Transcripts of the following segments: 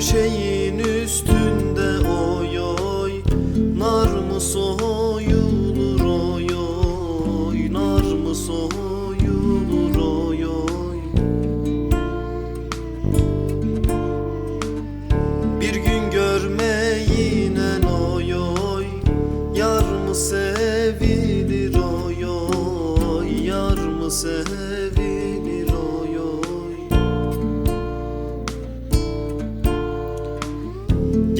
Döşeğin üstünde oy oy Nar mı soyulur oy oy Nar mı soyulur oy oy? Bir gün görmeyinen oy oy Yar mı sevilir oy oy Yar mı sevilir?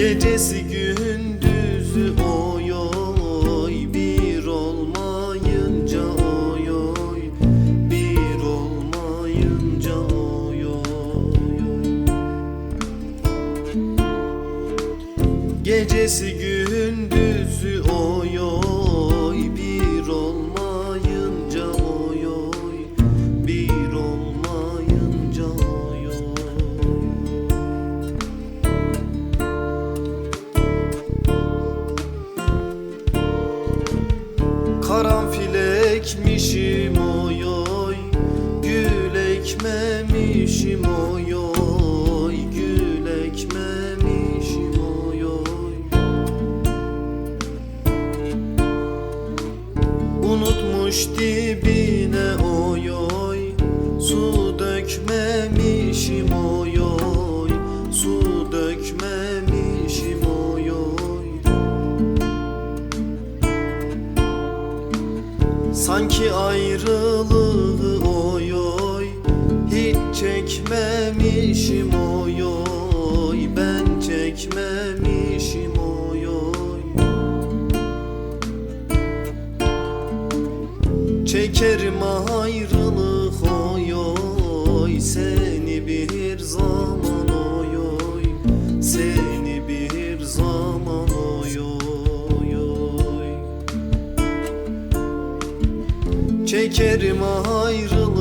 Gecesi gündüzü oy oy Bir olmayınca oy oy Bir olmayınca oy oy. Gecesi gündüzü oy oy Karanfil ekmişim oy oy. Gül ekmemişim oy oy. Gül ekmemişim oy oy. Unutmuş dibine oy oy. Su dökmemişim oy Sanki ayrılığı oy oy. Hiç çekmemişim oy oy. Ben çekmemişim oy oy. Çekerim ayrılık Çekerim ayrılık.